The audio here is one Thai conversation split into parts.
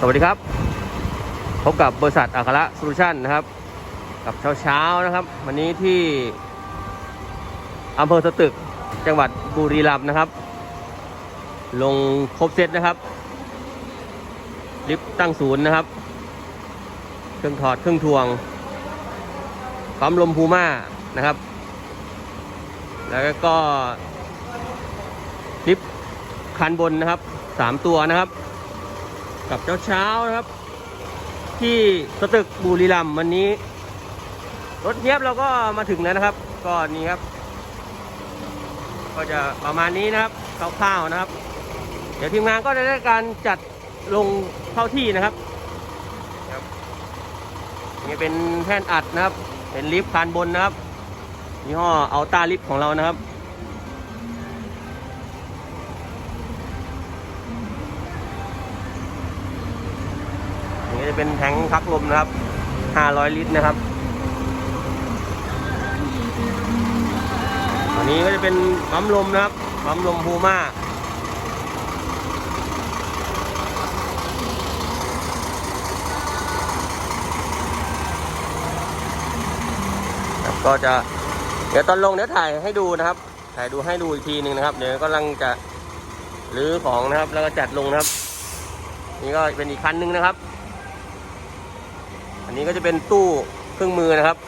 สวัสดีครับ พบกับบริษัทอัคระโซลูชันนะครับ กับเช้าเช้าๆนะครับ วันนี้ที่อำเภอสตึกจังหวัดบุรีรัมย์นะครับ ลงครบเซตนะครับ ลิฟต์ตั้งศูนย์นะครับ เครื่องถอดเครื่องทวงปั๊มลมพูม่านะครับ แล้วก็ลิฟต์คันบนนะครับสามตัวนะครับ กับเช้าเช้าๆนะครับ ที่สตึกบุรีรัมย์วันนี้ รถเทียบเราก็มาถึงแล้วนะครับก็นี่ครับ ก็จะประมาณนี้นะครับคร่าวๆนะครับ เดี๋ยวทีมงานก็จะได้การจัดลงเข้าที่นะครับครับนี่เป็นแผ่นอัดนะครับ เป็นลิฟต์คานบนนะครับยี่ห้ออัลต้าลิฟต์ของเรานะครับ จะเป็นแทงค์พักลมนะครับ 500 ลิตรนะครับอันนี้ก็จะเป็นปั๊มลมนะครับปั๊มลมพูม่าก็จะเดี๋ยวตอนลงเดี๋ยวถ่ายให้ดูนะครับ ถ่ายดูให้ดูอีกทีหนึ่งนะครับ เดี๋ยวกำลังจะรื้อของนะครับ แล้วก็จัดลงนะครับ นี่ก็เป็นอีกคันหนึ่งนะครับ นี้ก็จะเป็นตู้เครื่องมือนะครับ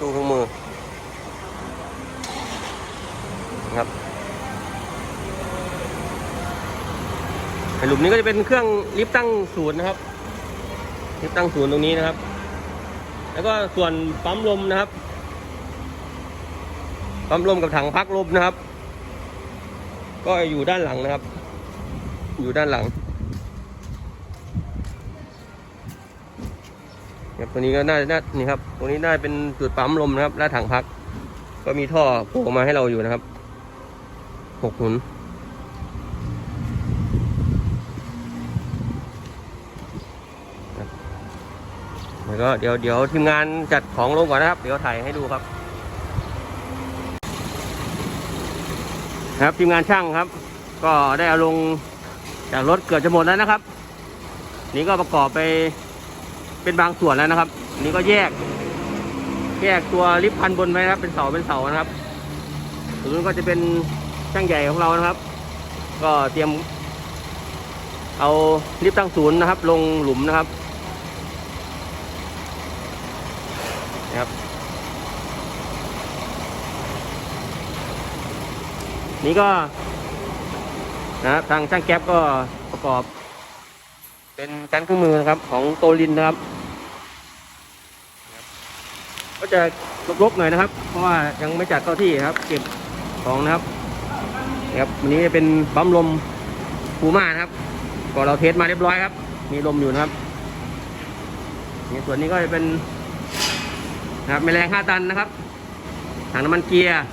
ตู้เครื่องมือนะครับหลุมนี้ก็จะเป็นเครื่องลิฟต์ตั้งศูนย์นะครับ ลิฟต์ตั้งศูนย์ตรงนี้นะครับ แล้วก็ส่วนปั๊มลมนะครับ ปั๊มลมกับถังพักลมนะครับ ก็อยู่ด้านหลังนะครับ อยู่ด้านหลัง ครับตัวนี้ก็น่าน่านี่ครับตรงนี้น่าเป็นจุดปั๊มลมนะครับ และถังพัก ก็มีท่อโผล่มาให้เราอยู่นะครับหกหุนแล้วก็เดี๋ยวเดี๋ยวทีมงานจัดของลงก่อนนะครับ เดี๋ยวถ่ายให้ดูครับ ครับทีมงานช่างครับ ก็ได้เอาลงจากรถเกือบจะหมดแล้วนะครับ นี่ก็ประกอบไป เป็นบางส่วนแล้วนะครับอันนี้ก็แยก แยกตัวลิฟต์พันบนไว้นะครับ เป็นเสาเป็นเสานะครับตรงนู้นก็จะเป็นช่างใหญ่ของเรานะครับ ก็เตรียม เอาลิฟต์ตั้งศูนย์นะครับ ลงหลุมนะครับนะครับนี่ก็นะทางช่างแก๊ปก็ประกอบ เป็นการเครื่องมือนะครับของโตลินนะครับ จะรกๆหน่อยนะครับ เพราะว่ายังไม่จัดเข้าที่ครับ เก็บของนะครับนะครับวันนี้จะเป็นปั๊มลมพูม่านะครับก็เราเทสมาเรียบร้อยครับ มีลมอยู่นะครับนี่ส่วนนี้ก็จะเป็นนะครับแมลงห้าตันนะครับถังน้ำมันเกียร์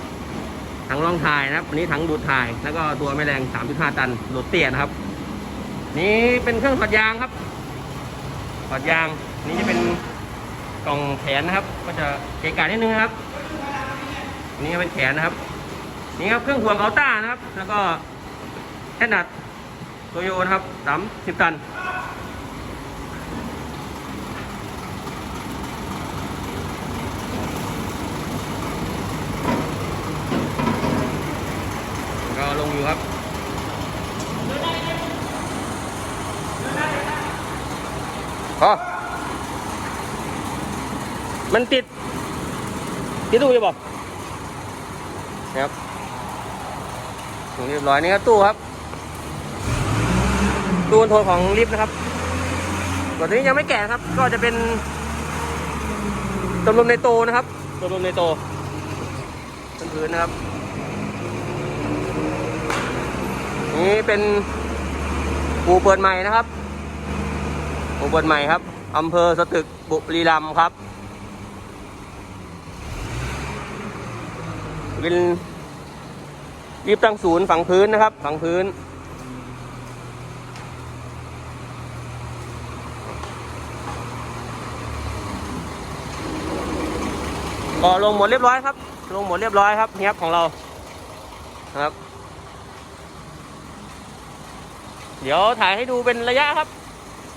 ถังรองถ่ายนะครับอันนี้ถังดูดถ่าย แล้วก็ตัวแมลง3.5 ตันโหลดเตี้ยนะครับ นี่เป็นเครื่องถอดยางครับถอดยางนี่จะเป็น กล่องแขนนะครับ ก็จะเกะกะนิดนึงนะครับ นี่เป็นแขนนะครับ นี่ครับเครื่องห่วงอัลต้านะครับ แล้วก็แอนดัดโตโยนะครับสามสิบตัน ก็ลงอยู่ครับ อ๋อ มันติด ติดตู้จะบอกนะครับถึงเรียบร้อยนี่ครับตู้ครับ ตู้คอนโทรลของลิฟต์นะครับส่วนตัวนี้ยังไม่แกะครับ ก็จะเป็นตัวลมในโตนะครับตัวลมในโตพื้นๆนะครับ นี่เป็นปูเปิดใหม่นะครับหมู่บ้านใหม่ครับอำเภอสตึกบุรีรัมย์ครับ เป็นรีบตั้งศูนย์ฝังพื้นนะครับ ฝังพื้น ก็ลงหมดเรียบร้อยครับ ลงหมดเรียบร้อยครับเฮียบของเรานะครับ เดี๋ยวถ่ายให้ดูเป็นระยะครับ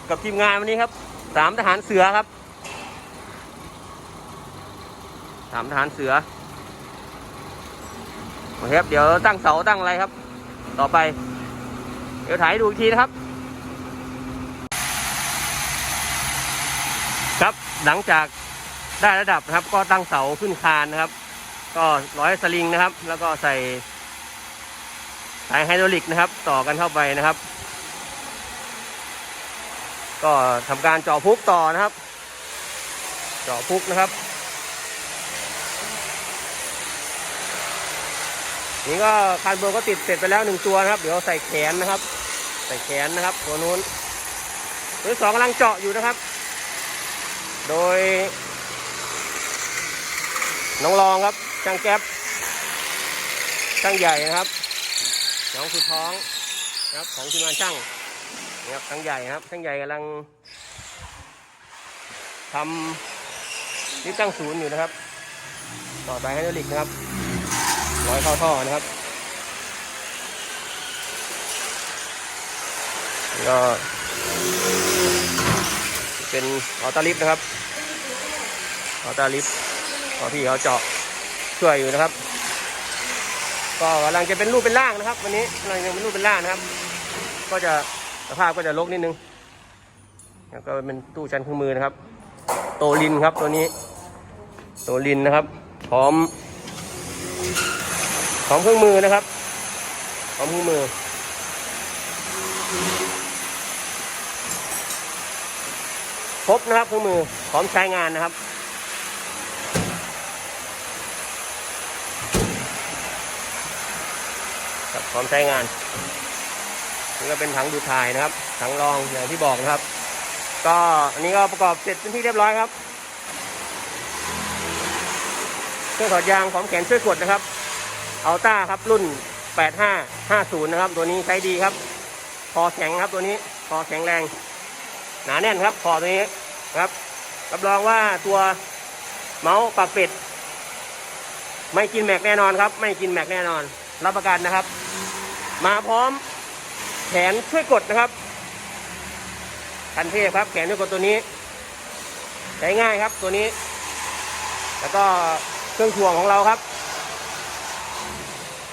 กับทีมงานวันนี้ครับสามทหารเสือครับสามทหารเสือ โอเคครับ เดี๋ยวตั้งเสาตั้งอะไรครับ ต่อไป เดี๋ยวถ่ายดูอีกทีนะครับ ครับหลังจากได้ระดับนะครับ ก็ตั้งเสาขึ้นคานนะครับ ก็ร้อยสลิงนะครับ แล้วก็ใส่สายไฮดรอลิกนะครับ ต่อกันเข้าไปนะครับ ก็ทำการเจาะพุกต่อนะครับ เจาะพุกนะครับ นี่ก็คานบนก็ติดเสร็จไปแล้วหนึ่งตัวนะครับ เดี๋ยวใส่แขนนะครับ ใส่แขนนะครับตัวนู้นตัวสองกำลังเจาะอยู่นะครับ โดย น้องรองครับช่างแก๊ปช่างใหญ่นะครับน้องสุดท้องนะครับของทีมงานช่างนี่ครับช่างใหญ่นะครับช่างใหญ่กำลังทำลิฟต์ตั้งศูนย์อยู่นะครับ ต่อไปให้ดรอลิกนะครับ ร้อยเข้าท่อนะครับก็เป็นออต้ลิฟต์นะครับออต้ลิฟต์พอพี่เขาเจาะช่วยอยู่นะครับ ก็กำลังจะเป็นรูปเป็นร่างนะครับ วันนี้กำลังจะเป็นรูปเป็นร่างนะครับ ก็จะสภาพก็จะลกนิดนึงแล้วก็เป็นตู้ชั้นเครื่องมือนะครับ โตลินครับตัวนี้ โตลินนะครับ พร้อม พร้อมเครื่องมือนะครับพร้อมเครื่องมือ ครบนะครับเครื่องมือพร้อมใช้งานนะครับครับพร้อมใช้งานนี่ก็เป็นถังดูดถ่ายนะครับ ถังรองอย่างที่บอกนะครับ ก็อันนี้ก็ประกอบเสร็จเป็นที่เรียบร้อยครับ เครื่องถอดยางของแขนช่วยกดนะครับ อัลต้าครับรุ่น 8550 นะครับ ตัวนี้ใช้ดีครับ คอแข็งครับตัวนี้ คอแข็งแรง หนาแน่นครับ คอตัวนี้ครับรับรองว่าตัวเมาส์ปากเป็ด ไม่กินแม็กแน่นอนครับ ไม่กินแม็กแน่นอน รับประกันนะครับ มาพร้อมแขนช่วยกดนะครับคันเทพครับ แขนช่วยกดตัวนี้ใช้ง่ายครับตัวนี้ แล้วก็เครื่องถ่วงของเราครับ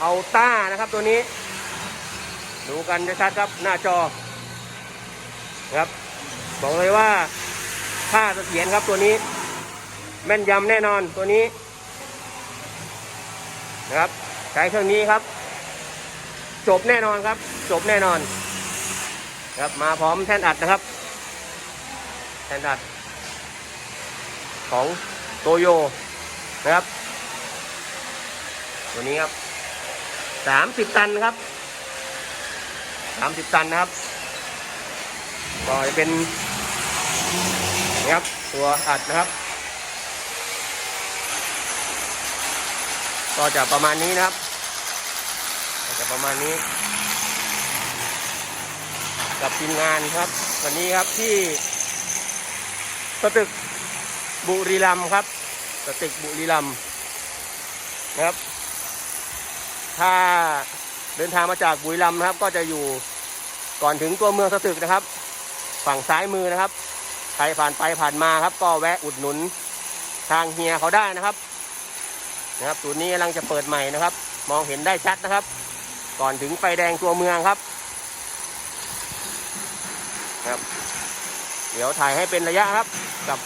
เอาต้านะครับตัวนี้ ดูกันชัดครับหน้าจอครับ บอกเลยว่าค่าเสถียรครับตัวนี้ แม่นยำแน่นอนตัวนี้นะครับใช้เครื่องนี้ครับ จบแน่นอนครับ จบแน่นอนครับมาพร้อมแท่นอัดนะครับ แท่นอัด ของโตโยนะครับ ตัวนี้ครับ สามสิบตันครับสามสิบตันนะครับก็จะเป็นนะครับตัวอัดนะครับ ก็จะประมาณนี้นะครับจะประมาณนี้ กับทีมงานครับ วันนี้ครับที่สตึกบุรีรัมครับสตึกบุรีรัมนะครับ ถ้าเดินทางมาจากบุรีรัมย์นะครับ ก็จะอยู่ก่อนถึงตัวเมืองสตึกนะครับ ฝั่งซ้ายมือนะครับใครผ่านไปผ่านมาครับ ก็แวะอุดหนุนทางเฮียเขาได้นะครับ นะครับศูนย์นี้กำลังจะเปิดใหม่นะครับ มองเห็นได้ชัดนะครับ ก่อนถึงไฟแดงตัวเมืองครับครับ เดี๋ยวถ่ายให้เป็นระยะครับกับ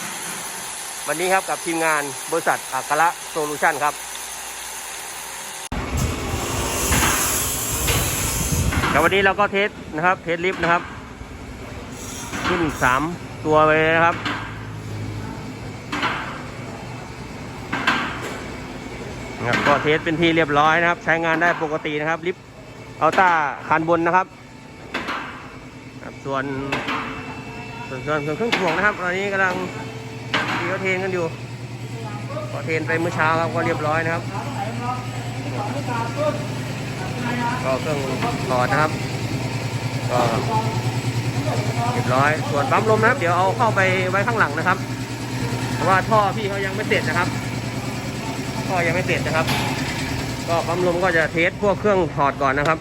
วันนี้ครับกับทีมงานบริษัทอัคระโซลูชันครับ ครับวันนี้เราก็เทสนะครับ เทสลิฟต์นะครับ ขึ้นสามตัวไปนะครับนะก็เทสเป็นที่เรียบร้อยนะครับ ใช้งานได้ปกตินะครับ ลิฟต์อัลต้าคันบนนะครับ ส่วนส่วนส่วนส่วนเครื่องถ่วงนะครับ ตอนนี้กำลังที่เขาเทนกันอยู่พอเทนไปเมื่อเช้าครับก็เรียบร้อยนะครับ ก็เครื่องถอดนะครับ ก็เรียบร้อย ส่วนปั๊มลมนะครับ เดี๋ยวเอาเข้าไปไว้ข้างหลังนะครับ เพราะว่าท่อพี่เขายังไม่เสร็จนะครับก็ยังไม่เสร็จนะครับ ก็ปั๊มลมก็จะเทสพวกเครื่องถอดก่อนนะครับ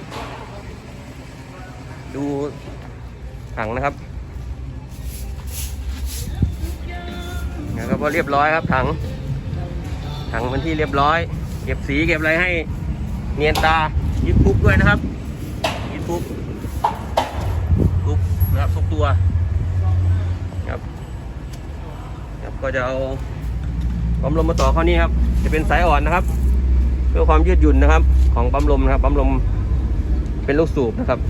ดูถังนะครับนะครับก็เรียบร้อยครับถัง ถังเป็นที่เรียบร้อย เก็บสีเก็บอะไรให้เนียนตา ยึดปุ๊บด้วยนะครับยึดปุ๊บปุ๊บนะครับทุกตัวครับครับก็จะเอาปั๊มลมมาต่อเข้านี่ครับ จะเป็นสายอ่อนนะครับ เพื่อความยืดหยุ่นนะครับ ของปั๊มลมนะครับปั๊มลมเป็นลูกสูบนะครับ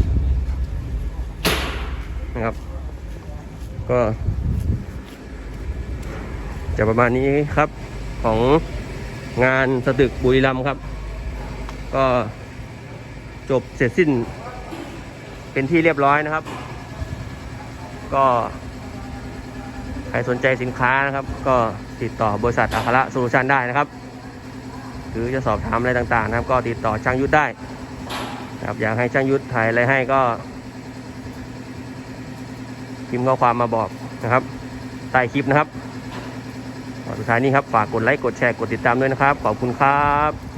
นะครับ ก็ จะประมาณนี้ครับของงานสตึกบุรีรัมย์ครับ ก็ จบเสร็จสิ้น เป็นที่เรียบร้อยนะครับ ก็ใครสนใจสินค้านะครับ ก็ติดต่อบริษัทอาคาระโซลูชันได้นะครับ หรือจะสอบถามอะไรต่างๆ นะครับ ก็ติดต่อช่างยุทธได้นะครับอยากให้ช่างยุทธถ่ายอะไรให้ก็พิมพ์ข้อความมาบอกนะครับใต้คลิปนะครับสุดท้ายนี้ครับ ฝากกดไลค์ กดแชร์ กดติดตามด้วยนะครับ ขอบคุณครับ